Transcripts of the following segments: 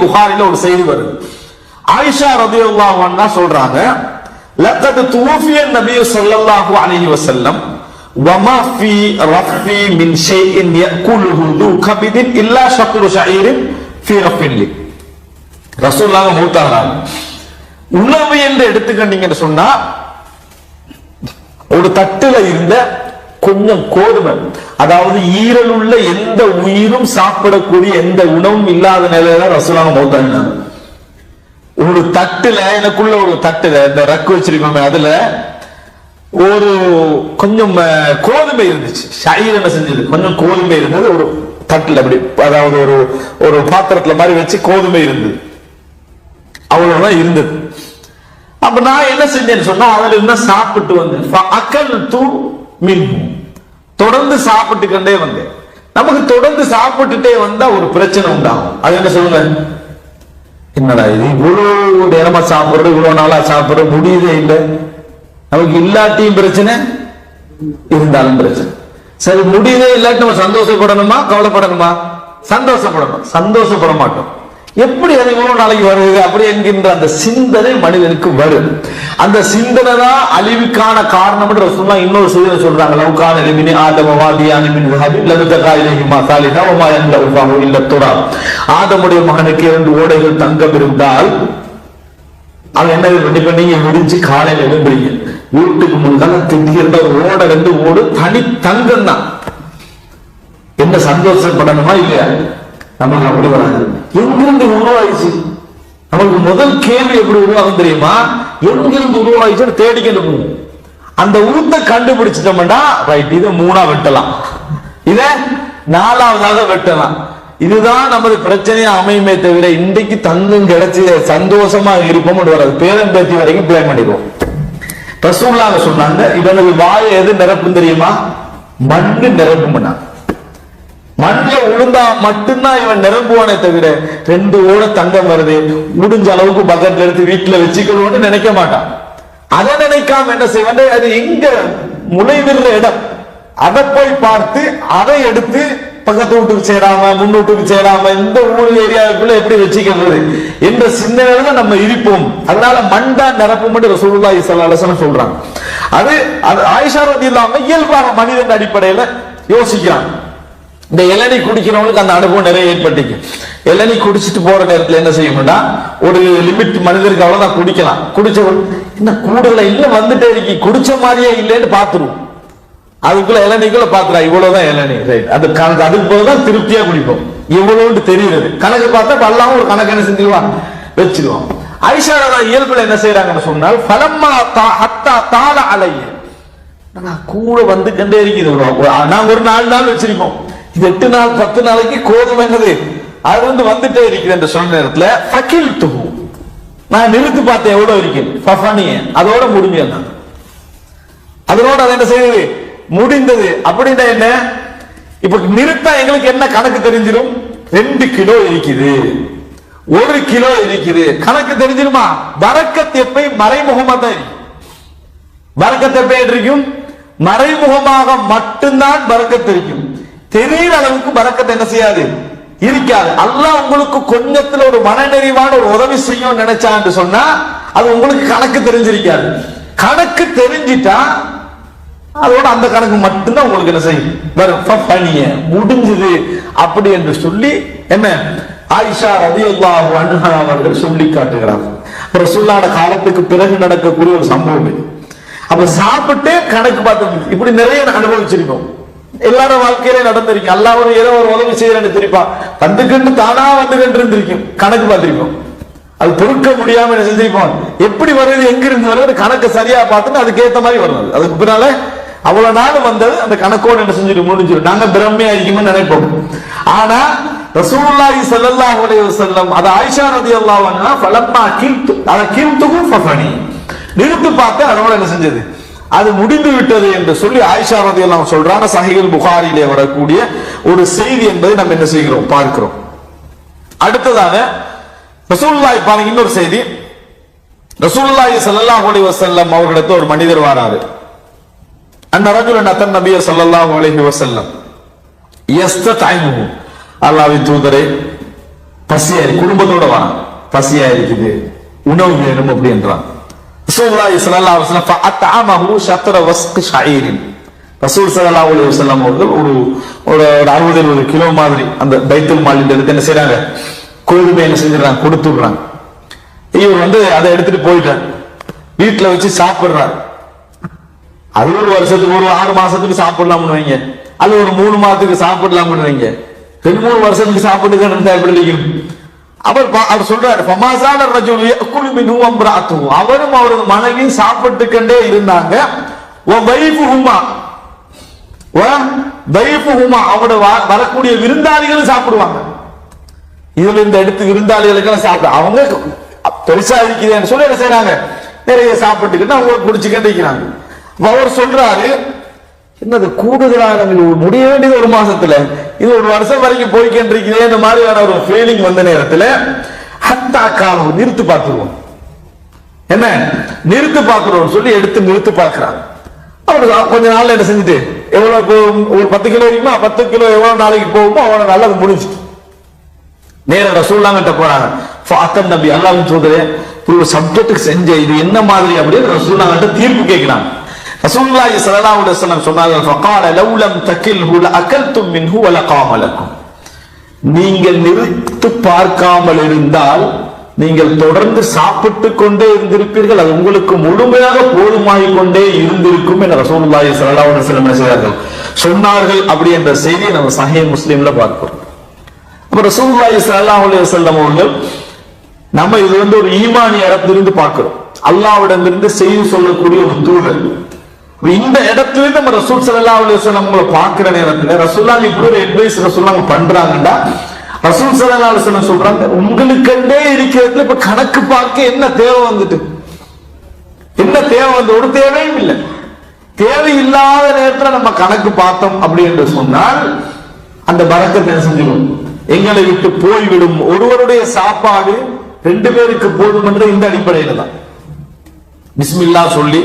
புகாரில ஒரு செய்தி வருது. ஆயிஷா ரபி அல்லாஹ் சொல்றாங்க லக்கது தூஃபிய நபிய சொல்லல்லாஹு அலைஹி வசல்லம் வமா ஃபி ரஃபி மின் ஷைஇன் யக்குலுஹு து இல்லா ஷக்ரு ஷஈரின் ஃபி ரஃபின் ரசூலுல்லாஹ் மூத்தாராம் உணவு என்று எடுத்துக்கிட்டீங்கன்னு சொன்னா ஒரு தட்டுல இருந்த கொஞ்சம் கோதுமை. அதாவது ஈரல் உள்ள எந்த உயிரும் சாப்பிடக்கூடிய எந்த உணவும் இல்லாத நிலையில ரசூலாங்க மௌத்தாங்க ஒரு தட்டுல எனக்குள்ள ஒரு தட்டுல இந்த ரக்கு வச்சிருக்கோமே அதுல ஒரு கொஞ்சம் கோதுமை இருந்துச்சு. ஷாயிர் என்ன செஞ்சது? கொஞ்சம் கோதுமை இருந்தது ஒரு தட்டுல அப்படி அதாவது ஒரு ஒரு பாத்திரத்துல மாதிரி வச்சு கோதுமை இருந்தது. அவ்வளவுதான் இருந்தது. அப்ப நான் என்ன செஞ்சேன்னு சொன்னா அதுல இருந்தா சாப்பிட்டு வந்தேன். அக்கல் தூ மின் தொடர்ந்து சாப்பிட்டு கொண்டே வந்தேன். நமக்கு தொடர்ந்து சாப்பிட்டுட்டே வந்தா ஒரு பிரச்சனை உண்டாகும். அது என்ன சொல்லுங்க? என்னடா இது இவ்வளவு நேரமா சாப்பிடுறது இவ்வளவு நாளா சாப்பிடுறது முடியுதே இல்லை. நமக்கு இல்லாட்டியும் பிரச்சனை இருந்தாலும் பிரச்சனை. சரி முடியுதே இல்லாட்டி நம்ம சந்தோஷப்படணுமா? கவலைப்படணுமா? சந்தோஷப்படணும். சந்தோஷப்பட மாட்டோம். எப்படி அதை இவ்வளவு நாளைக்கு வருது அப்படி என்கின்ற அந்த சிந்தனை மனிதனுக்கு வரும். அந்த சிந்தனை தான் அழிவுக்கான காரணம் ரசூல்லா இன்னொரு சூழலை சொல்றாங்க. லவுக்கான எலிமினி ஆதமவாதியான மின் ஹபிப் லபித்த காயிலேஹி மசாலி தவமா என்ற உபாவோ இல்ல துறா ஆதமுடைய மகனுக்கு இரண்டு ஓடைகள் தங்கம் இருந்தால் அவன் என்ன பண்ணி நீங்க முடிஞ்சு காலையில எழும்புறீங்க. வீட்டுக்கு முன்னால திடீர்னு ஒரு ஓடை ரெண்டு ஓடு தனி தங்கம் தான். என்ன சந்தோஷப்படணுமா இல்லையா? நமக்கு அப்படி வராது. எங்கிருந்து உருவாயிச்சு? நமக்கு முதல் கேள்வி எப்படி உருவாகும் தெரியுமா? எங்கிருந்து உருவாயிச்சுன்னு தேடிக்கிட்டு போகும் அந்த உருத்தை கண்டுபிடிச்சிட்டோம்னா ரைட் இதை மூணா வெட்டலாம். இத நாலாவதாக வெட்டலாம். இதுதான் நமது பிரச்சனையா அமையுமே தவிர இன்றைக்கு தங்கம் கிடைச்சி சந்தோஷமா இருப்போம் வராது. பேரன் பேத்தி வரைக்கும் பிளே பண்ணிடுவோம். ரசூல்லாங்க சொன்னாங்க இவனது வாயை எது நிரப்பும் தெரியுமா? மண்ணு நிரப்பும் மண்ணில் உளுந்தா மட்டும்தான் இவன் நிரம்புவானே தவிர ரெண்டு ஓட தங்கம் வருது. முடிஞ்ச அளவுக்கு பக்கத்துல எடுத்து வீட்டுல வச்சுக்கணும்னு நினைக்க மாட்டான். அதை நினைக்காம என்ன செய்வான்? அது எங்க முளைவிடுற இடம்? அதை போய் பார்த்து அதை எடுத்து பக்கத்து வீட்டுக்கு சேராம முன்னூட்டுக்கு சேராம இந்த ஊர் ஏரியாவுக்குள்ள எப்படி வச்சுக்கிறது? என்ற சிந்தனையில நம்ம இருப்போம். அதனால மண்டா நிரப்பும் ரசூலுல்லாஹி ஸல்லல்லாஹு அலைஹி சொல்றாங்க. அது அது ஆயிஷா இல்லாம இயல்பாக மனிதன் அடிப்படையில யோசிக்கிறான். இந்த இளநீ குடிக்கிறவங்களுக்கு அந்த அனுபவம் நிறைய ஏற்பட்டுக்கு இளநீ குடிச்சிட்டு போற நேரத்துல என்ன செய்யணும்னா ஒரு லிமிட் மனிதருக்கு அவ்வளவுதான் குடிக்கலாம். குடிச்ச இன்னும் கூடல இன்னும் இல்ல வந்துட்டே இருக்கு குடிச்ச மாதிரியே இல்லைன்னு பாத்துருவோம் அதுக்குள்ள இளநீக்குள்ள பாத்துறா இவ்வளவுதான் இளநீ. ரைட் அது கணக்கு அதுக்கு போதுதான் திருப்தியா குடிப்போம். இவ்வளவுன்னு தெரியுது கணக்கு பார்த்தா பல்லாம ஒரு கணக்கு என்ன செஞ்சிருவான் வச்சிருவான் ஐஷாரா இயல்புல என்ன செய்யறாங்கன்னு சொன்னால் பலம்மா தா ஹத்தா தாள அலைய நான் கூட வந்து கண்டே இருக்குது நாங்க ஒரு நாலு நாள் வச்சிருக்கோம். எட்டு நாள் பத்து நாளைக்கு கோதுமை என்னது? அது வந்து வந்துட்டே இருக்கிறேன் என்று சொன்ன நேரத்தில் ஃபகில் துகு நான் நிறுத்து பார்த்தேன் எவ்வளவு இருக்கு அதோட முடிஞ்சேன் நான். அதனோட அதை என்ன செய்யுது முடிந்தது. அப்படின்னா என்ன? இப்ப நிறுத்தா எங்களுக்கு என்ன கணக்கு தெரிஞ்சிடும் ரெண்டு கிலோ இருக்குது. ஒரு கிலோ இருக்குது. கணக்கு தெரிஞ்சிருமா? வரக்கத் எப்பை? மறைமுகமா தான் இருக்கும் எப்பை இருக்கும் மறைமுகமாக மட்டும்தான் பரக்கத்து இருக்கும். தெரியிற அளவுக்கு பறக்கத்தை என்ன செய்யாது? இருக்காது. அல்லாஹ் உங்களுக்கு கொஞ்சத்துல ஒரு மனநிறைவான ஒரு உதவி செய்யும் நினைச்சான்னு சொன்னா அது உங்களுக்கு கணக்கு தெரிஞ்சிருக்காது. கணக்கு தெரிஞ்சிட்டா அதோட அந்த கணக்கு மட்டும்தான் உங்களுக்கு என்ன செய்யும்? வரும். பணிய முடிஞ்சது. அப்படி என்று சொல்லி என்ன? ஆயிஷா ரதியல்லாஹு அன்ஹா அவர்கள் சொல்லி காட்டுகிறார். ரசூல்லான காலத்துக்கு பிறகு நடக்கக்கூடிய ஒரு சம்பவம் அப்ப சாப்பிட்டு கணக்கு பார்த்து இப்படி நிறைய அனுபவிச்சிருக்கோம். எல்லாரும் வாழ்க்கையில நடந்திருக்கும். எல்லா ஒரு ஏதோ ஒரு உதவி செய்யறேன்னு தெரிப்பான் வந்துக்கிட்டு தானா வந்துகிட்டு இருந்திருக்கும். கணக்கு பார்த்திருக்கும் அது பொறுக்க முடியாம என்ன செஞ்சிருப்போம். எப்படி வருது எங்க இருந்து வருது கணக்கு சரியா பார்த்துட்டு அதுக்கு ஏத்த மாதிரி வருது அதுக்கு பின்னால அவ்வளவு நாள் வந்தது அந்த கணக்கோடு என்ன செஞ்சுட்டு முடிஞ்சிடும். நாங்க பிரம்மையா இருக்குமே நினைப்போம். ஆனா ரசூல்லாஹி சல்லல்லாஹு அலைஹி வஸல்லம் அது ஆயிஷா ரலியல்லாஹு அன்ஹா ஃபலம்மா கில்து அத கில்துகும் ஃபஃபனி. நிறுத்து பார்த்து அதோட என்ன செஞ்சது? அது முடிந்து விட்டது என்று சொல்லி ஆயிஷா எல்லாம் சொல்றாங்க. சஹீஹுல் புகாரிலே வரக்கூடிய ஒரு செய்தி என்பதை நம்ம என்ன செய்கிறோம்? பார்க்கிறோம். அடுத்ததாக ரசூல்லாய் பாருங்க இன்னொரு செய்தி. ரசூல்லாய் ஸல்லல்லாஹு அலைஹி வசல்லம் அவர்களிடத்து ஒரு மனிதர் வராரு. அந்த ரஜுலன் நத்தன் நபிய ஸல்லல்லாஹு அலைஹி வஸல்லம். யஸ்ததைமுஹு. அல்லாஹ்வின் தூதரே பசியா இருக்கு குடும்பத்தோட வா. பசியா இருக்குது உணவு வேணும் அப்படின்றான் ரசூலுல்லாஹி ஸல்லல்லாஹு அலைஹி வஸல்லம் ஃபஅத்அமஹு ஷத்ர வஸ்க் ஷஈரின் ரசூல் ஸல்லல்லாஹு அலைஹி வஸல்லம் அவர்கள் ஒரு ஒரு ஒரு அறுபது எழுபது கிலோ மாதிரி அந்த பைத்துல் மாலின் எடுத்து என்ன செய்றாங்க? கோதுமை என்ன செஞ்சிடறாங்க? கொடுத்துடுறாங்க இவர் வந்து அதை எடுத்துட்டு போயிட்டார். வீட்டில் வச்சு சாப்பிடுறார். அது ஒரு வருஷத்துக்கு ஒரு ஆறு மாசத்துக்கு சாப்பிடலாம்னு வைங்க. அது ஒரு மூணு மாதத்துக்கு சாப்பிடலாம்னு வைங்க. ரெண்டு மூணு வருஷத்துக்கு சாப்பிட்டு இருந்தா எப்படி இருக்கும் அவர் அவர் சொல்றாரு பமாசான ரஜுல் யக்குலு மின்ஹு வம்ரஅத்துஹு. அவரும் அவரது மனைவியும் சாப்பிட்டு கொண்டே இருந்தாங்க. வ வைஃபுஹுமா வ வைஃபுஹுமா அவரோட வ- வரக்கூடிய விருந்தாளிகளும் சாப்பிடுவாங்க. இதுல இந்த எடுத்து விருந்தாளிகளுக்கெல்லாம் சாப்பிட அவங்க பெருசா இருக்குதுன்னு சொல்லி என்ன செய்யறாங்க நிறைய சாப்பிட்டுக்கிட்டு அவங்க குடிச்சுக்கிட்டு இருக்கிறாங்க. அவர் சொல்றாரு என்னது கூடுதலாக நம்ம முடிய வேண்டியது ஒரு மாசத்துல. இது ஒரு வருஷம் வரைக்கும் போய்க்கிட்டு இருக்கீங்களே இந்த மாதிரியான ஒரு ஃபீலிங் வந்த நேரத்துல ஹத்தா காலம் நிறுத்து பார்த்துருவோம். என்ன? நிறுத்து பார்க்கிறோம் சொல்லி எடுத்து நிறுத்து பார்க்கிறான் அவர் கொஞ்ச நாள்ல என்ன செஞ்சுட்டு எவ்வளவு ஒரு பத்து கிலோ இருக்குமா? பத்து கிலோ எவ்வளவு நாளைக்கு போகுமோ அவ்வளவு நல்லது அது முடிஞ்சுட்டு. நேர ரசூல்லாங்கிட்ட போறாங்க. ஃபாத்தன் நபி அல்லாஹ்வின் சொல்றேன் ஒரு சப்ஜெக்ட்டுக்கு செஞ்ச இது என்ன மாதிரி அப்படின்னு ரசூல்லாங்கிட்ட தீர்ப்பு கேட்கிறாங்க. ரசூலுல்லாஹி ஸல்லல்லாஹு அலைஹி வஸல்லம் சொன்னார்கள் ஃபகால லவ் தகில்ஹு லஅகல்தும் மின்ஹு வலகாம லகும் நீங்கள் நிறுத்து பார்க்காமல் இருந்தால் நீங்கள் தொடர்ந்து சாப்பிட்டு கொண்டே இருந்திருப்பீர்கள். அது உங்களுக்கு முழுமையாக போதுமாகிக் கொண்டே இருந்திருக்கும் என ரசூலுல்லாஹி ஸல்லல்லாஹு அலைஹி வஸல்லம் செய்தார்கள் சொன்னார்கள் அப்படி என்ற செய்தியை நம்ம சஹீஹ் முஸ்லிம்ல பார்க்கிறோம். அப்ப ரசூலுல்லாஹி ஸல்லல்லாஹு அலைஹி வஸல்லம் அவர்கள் நம்ம இது வந்து ஒரு ஈமானிய இடத்திலிருந்து பார்க்கிறோம். அல்லாவிடமிருந்து செய்தி சொல்லக்கூடிய ஒரு தூதர். இந்த இடத்துல நம்ம ரசூல் சல்லா அலுவலம் வஸல்லம் பாக்குற நேரத்துல ரசூல்லா இப்படி ஒரு அட்வைஸ் ரசூலுல்லாஹ் பண்றாங்கன்னா ரசூல் சல்லா அலுவலம் சொல்றாங்க உங்களுக்கெண்டே இருக்கிறதுல இப்ப கணக்கு பார்க்க என்ன தேவை வந்துட்டு? என்ன தேவை வந்து? ஒரு தேவையும் இல்லை. தேவையில்லாத நேரத்துல நம்ம கணக்கு பார்த்தோம் அப்படி என்று சொன்னால் அந்த பறக்கத்தை செஞ்சிடும்? எங்களை விட்டு போய்விடும். ஒருவருடைய சாப்பாடு ரெண்டு பேருக்கு போதும் என்ற இந்த அடிப்படையில தான். பிஸ்மில்லா சொல்லி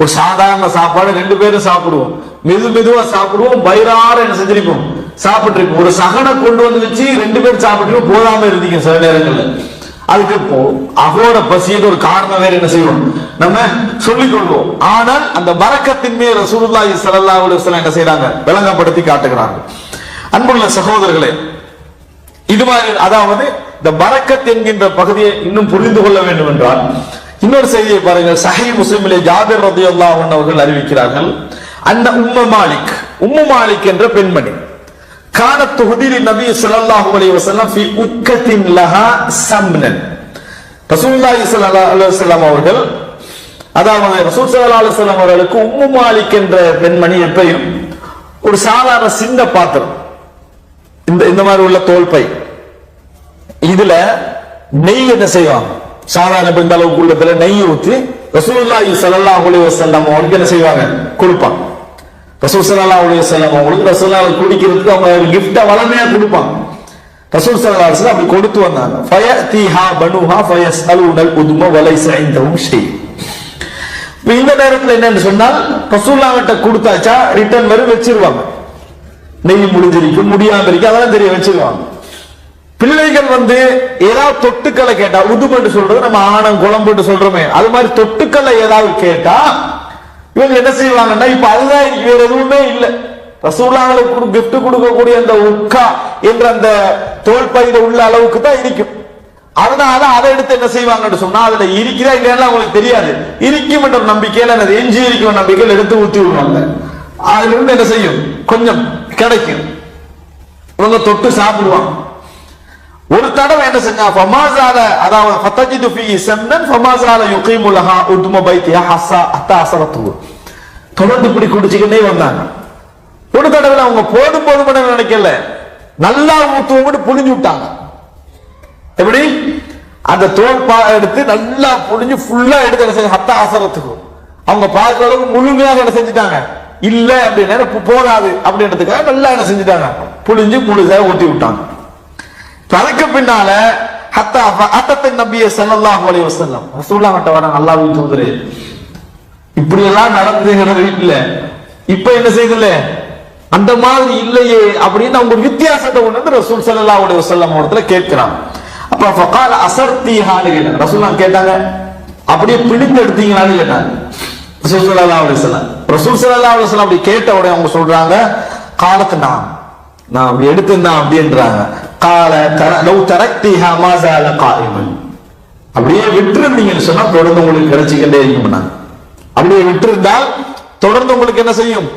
ஒரு சாதாரண சாப்பாடு ரெண்டு பேரும் சாப்பிடுவோம். மெது மெதுவா சாப்பிடுவோம். வயிறார என்ன செஞ்சிருப்போம்? சாப்பிட்டு ஒரு சகனை கொண்டு வந்து வச்சு ரெண்டு பேரும் சாப்பிட்டு போதாம இருந்தீங்க சில நேரங்கள்ல. அதுக்கு இப்போ அகோர பசியது ஒரு காரணம் வேற என்ன செய்வோம்? நம்ம சொல்லிக் கொள்வோம். ஆனால் அந்த வரக்கத்தின் மேல் ரசூலுல்லாஹி ஸல்லல்லாஹு அலைஹி வஸல்லம் என்ன செய்றாங்க? விளங்கப்படுத்தி காட்டுகிறாங்க அன்புள்ள சகோதரர்களே இது மாதிரி அதாவது இந்த பறக்கத் என்கின்ற பகுதியை இன்னும் புரிந்து கொள்ள வேண்டும் என்றால் இன்னொரு செய்தியை பாருங்கள். சஹி முஸ்லிமிலே ஜாபிர் ரதியல்லாஹு அன்ஹு அவர்கள் அறிவிக்கிறார்கள். அந்த உம்ம மாலிக் உம்மு மாலிக் என்ற பெண்மணி கான தொகுதியில் நபி சுல்லாஹு அலி வஸல்லம் ஃபி உக்கத்தின் லஹா சம்னன். ரசூல்லாஹி சல்லாஹ் அலைஹி அவர்கள் அதாவது ரசூல் ஸல்லல்லாஹு அலைஹி அவர்களுக்கு உம்மு மாலிக் என்ற பெண்மணி எப்பையும் ஒரு சாதாரண சின்ன பாத்திரம் இந்த இந்த மாதிரி உள்ள தோல் பை இதுல நெய் என்ன செய்வாங்க? சாதாரண இப்ப இந்த அளவுக்கு உள்ளத்துல நெய் ஊத்தி ரசூல்லாஹி ஸல்லல்லாஹு உலக செல்லம் அவனுக்கு என்ன செய்வாங்க? கொடுப்பான் ரசூல் ஸல்லல்லாஹு உலக செல்லம் அவங்களுக்கு ரசூல்லா குடிக்கிறதுக்கு அவங்க கிஃப்டா வளமையா கொடுப்பான் ரசூல் ஸல்லல்லாஹு அப்படி கொடுத்து வந்தாங்க. ஃபயதிஹா பனுஹா ஃபயஸ்அலூனல் உதும வலை இந்தஹும் ஷெய். இப்ப இந்த நேரத்துல என்னன்னு சொன்னால் ரசூலுல்லாஹ் கிட்ட கொடுத்தாச்சா ரிட்டர்ன் வரை வச்சிருவாங்க. நெய் முடிஞ்சிருக்கும் முடியாம இருக்கு அதெல்லாம் தெரிய வச்சிருவாங்க. பிள்ளைகள் வந்து ஏதாவது தொட்டுக்களை கேட்டா உதுமட்டு சொல்றது நம்ம ஆணம் குழம்புன்னு சொல்றோமே. அது மாதிரி தொட்டுக்களை ஏதாவது கேட்டா இவங்க என்ன செய்வாங்கன்னா இப்ப அதுதான் வேற எதுவுமே இல்லை. ரசூலாங்களுக்கு கிஃப்ட் கொடுக்கக்கூடிய அந்த உக்கா என்ற அந்த தோல் பயிர உள்ள அளவுக்கு தான் இருக்கும். அதனால அதை எடுத்து என்ன செய்வாங்கன்னு சொன்னா அதுல இருக்கிறா இல்லையா அவங்களுக்கு தெரியாது. இருக்கும் என்ற நம்பிக்கையில அந்த எஞ்சி இருக்கும் நம்பிக்கையில் எடுத்து ஊத்தி விடுவாங்க. அதுல இருந்து என்ன செய்யும்? கொஞ்சம் கிடைக்கும். இவங்க தொட்டு சாப்பிடுவாங்க. ஒரு தடவை என்ன செஞ்சா ஃபமாசால அதாவது ஃபத்தஜிது ஃபீ சன்னன் ஃபமாசால யுகீமு லஹா உத்ம பைத்தியா ஹஸா அத்தா அசரத்து தொடர்ந்து இப்படி குடிச்சுக்கிட்டே வந்தாங்க. ஒரு தடவை அவங்க போதும் போதும் பண்ண நினைக்கல. நல்லா ஊத்துவோம்னு புழிஞ்சு விட்டாங்க. எப்படி? அந்த தோல் பா எடுத்து நல்லா புழிஞ்சு ஃபுல்லா எடுத்து என்ன செஞ்சு ஹத்தா அசரத்துக்கு அவங்க பார்க்குற அளவுக்கு முழுமையாக என்ன செஞ்சுட்டாங்க. இல்ல அப்படின்னா போகாது. அப்படின்றதுக்காக நல்லா என்ன செஞ்சுட்டாங்க. புழிஞ்சு முழுசாக ஊத்தி விட்டாங்க. அதுக்கு பின்னால ஹத்தா அத்தத்தின் நபிய ஸல்லல்லாஹு அலைஹி வஸல்லம். ரசூலுல்லாஹ் கிட்ட வராங்க அல்லாஹ்வின் தூதரே இப்படி எல்லாம் நடந்துகிற வீட்டுல. இப்ப என்ன செய்யல அந்த மாதிரி இல்லையே அப்படின்னு அவங்க ஒரு வித்தியாசத்தை உணர்ந்து ரசூல் சல்லா உடைய வஸல்லம் இடத்துல கேட்கிறாங்க அப்ப ஃபகால அசர்த்திஹான்னு கேட்டாங்க ரசூல் கேட்டாங்க அப்படியே பிடித்து எடுத்தீங்களான்னு கேட்டாங்க. ரசூல் சல்லா உடைய வஸல்லம். ரசூல் சல்லா உடைய வஸல்லம் அப்படி கேட்ட உடனே அவங்க சொல்றாங்க காலத்து நான் நான் அப்படி எடுத்திருந்தேன் அப்படின்றாங்க. கால தர லவ் தரக்தி ஹமாசால காயிமன். அப்படியே விட்டுருந்தீங்கன்னு சொன்னா தொடர்ந்து உங்களுக்கு கிடைச்சிக்கிட்டே இருக்கும் நான் அப்படியே விட்டிருந்தால் தொடர்ந்து உங்களுக்கு என்ன செய்யும்?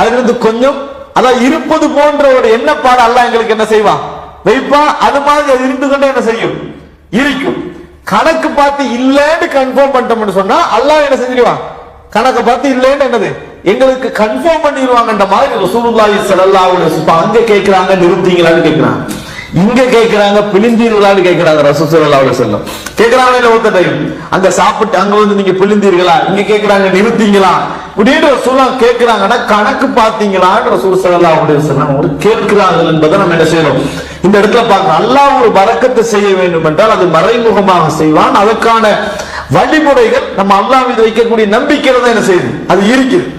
அதிலிருந்து கொஞ்சம் அதான் இருப்பது போன்ற ஒரு எண்ணப்பாடு அல்ல எங்களுக்கு என்ன செய்வான் வைப்பா? அது மாதிரி அது இருந்து கொண்டே என்ன செய்யும்? இருக்கும். கணக்கு பார்த்து இல்லைன்னு கன்ஃபார்ம் பண்ணிட்டோம்னு சொன்னா அல்லாஹ் என்ன செஞ்சிருவான் கணக்கு பார்த்து இல்லைன்னு என்னது? எங்களுக்கு கன்ஃபார்ம் பண்ணிடுவாங்கன்ற மாதிரி ரசூலுல்லாஹி ஸல்லல்லாஹு அலைஹி வஸல்லம். அங்க கேக்குறாங்க நிறுத்தீங்களான்னு கேக்குறாங்க. இங்க கேக்குறாங்க பிழிந்தீர்களான்னு கேக்குறாங்க ரசூல் ஸல்லல்லாஹு அலைஹி வஸல்லம். கேக்குறாங்க இல்ல ஒருத்த டைம் அங்க சாப்பிட்டு அங்க வந்து நீங்க பிழிந்தீர்களா? இங்க கேக்குறாங்க நிறுத்தீங்களா இப்படின்னு ரசூலாம் கேக்குறாங்கன்னா கணக்கு பாத்தீங்களான்னு ரசூல் ஸல்லல்லாஹு அலைஹி வஸல்லம் ஒரு கேட்கிறார்கள் என்பதை நம்ம என்ன செய்யணும்? இந்த இடத்துல பார்க்கணும். அல்லாஹ் ஒரு வரக்கத்தை செய்ய வேண்டும் என்றால் அது மறைமுகமாக செய்வான். அதற்கான வழிமுறைகள் நம்ம அல்லாஹ் மீது வைக்கக்கூடிய நம்பிக்கையில தான் என்ன செய்யுது? அது இருக்குது